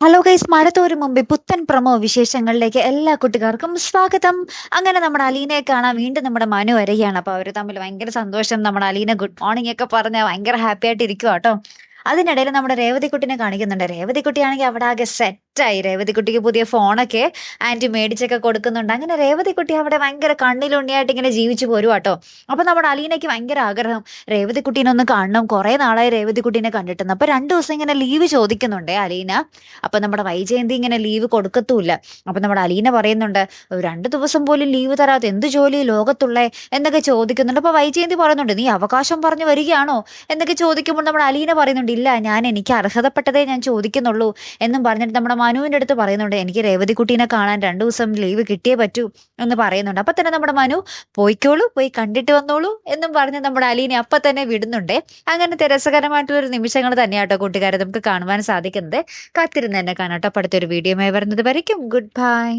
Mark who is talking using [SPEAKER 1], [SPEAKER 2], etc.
[SPEAKER 1] Hello guys മഴത്തോരു മുമ്പ് പുത്തൻ promo വിശേഷങ്ങളിലേക്ക് എല്ലാ കൂട്ടുകാർക്കും സ്വാഗതം. അങ്ങനെ നമ്മുടെ അലീനയെ കാണാൻ വീണ്ടും നമ്മുടെ മനു വരികയാണ്. അപ്പൊ അവർ തമ്മിൽ ഭയങ്കര സന്തോഷം. നമ്മുടെ അലീന ഗുഡ് മോർണിംഗ് ഒക്കെ പറഞ്ഞ ഭയങ്കര ഹാപ്പി ആയിട്ട് ഇരിക്കുക കേട്ടോ അതിനിടയിൽ നമ്മുടെ രേവതിക്കുട്ടിനെ കാണിക്കുന്നുണ്ട്. രേവതിക്കുട്ടിയാണെങ്കിൽ അവിടെ ആകെ സെറ്റായി രേവതിക്കുട്ടിക്ക് പുതിയ ഫോണൊക്കെ ആന്റി മേടിച്ചൊക്കെ കൊടുക്കുന്നുണ്ട്. അങ്ങനെ രേവതിക്കുട്ടി അവിടെ ഭയങ്കര കണ്ണിലുണ്ണിയായിട്ട് ഇങ്ങനെ ജീവിച്ചു പോരും കേട്ടോ അപ്പം നമ്മുടെ അലീനയ്ക്ക് ഭയങ്കര ആഗ്രഹം. രേവതിക്കുട്ടീനെ ഒന്ന് കാണണം. കുറേ നാളായി രേവതിക്കുട്ടീനെ കണ്ടിട്ടുണ്ട് അപ്പോൾ രണ്ട് ദിവസം ഇങ്ങനെ ലീവ് ചോദിക്കുന്നുണ്ടേ അലീന. അപ്പം നമ്മുടെ വൈജയന്തി ഇങ്ങനെ ലീവ് കൊടുക്കത്തുമില്ല അപ്പം നമ്മുടെ അലീന പറയുന്നുണ്ട് രണ്ട് ദിവസം പോലും ലീവ് തരാത്ത എന്ത് ജോലി ലോകത്തുള്ളേ? എന്നൊക്കെ ചോദിക്കുന്നുണ്ട്. അപ്പോൾ വൈജയന്തി പറയുന്നുണ്ട് നീ അവകാശം പറഞ്ഞു വരികയാണോ? എന്നൊക്കെ ചോദിക്കുമ്പോൾ നമ്മുടെ അലീന പറയുന്നുണ്ട് ഇല്ല ഞാൻ എനിക്ക് അർഹതപ്പെട്ടതേ ഞാൻ ചോദിക്കുന്നുള്ളൂ എന്നും പറഞ്ഞിട്ട് നമ്മുടെ മനുവിന്റെ അടുത്ത് പറയുന്നുണ്ട് എനിക്ക് രേവതിക്കുട്ടീനെ കാണാൻ രണ്ട് ദിവസം ലീവ് കിട്ടിയേ പറ്റൂ എന്ന് പറയുന്നുണ്ട്. അപ്പം തന്നെ നമ്മുടെ മനു പോയിക്കോളൂ പോയി കണ്ടിട്ട് വന്നോളൂ എന്നും പറഞ്ഞ് നമ്മുടെ അലീനെ അപ്പം തന്നെ വിടുന്നുണ്ട്. അങ്ങനെ രസകരമായിട്ടുള്ള ഒരു നിമിഷങ്ങൾ തന്നെയാട്ടോ കൂട്ടുകാരെ നമുക്ക് കാണുവാൻ സാധിക്കുന്നത്. കാത്തിരുന്ന് തന്നെ കാണാട്ടോ. അടുത്തൊരു വീഡിയോയുമായി വരുന്നത് വരയ്ക്കും. Good bye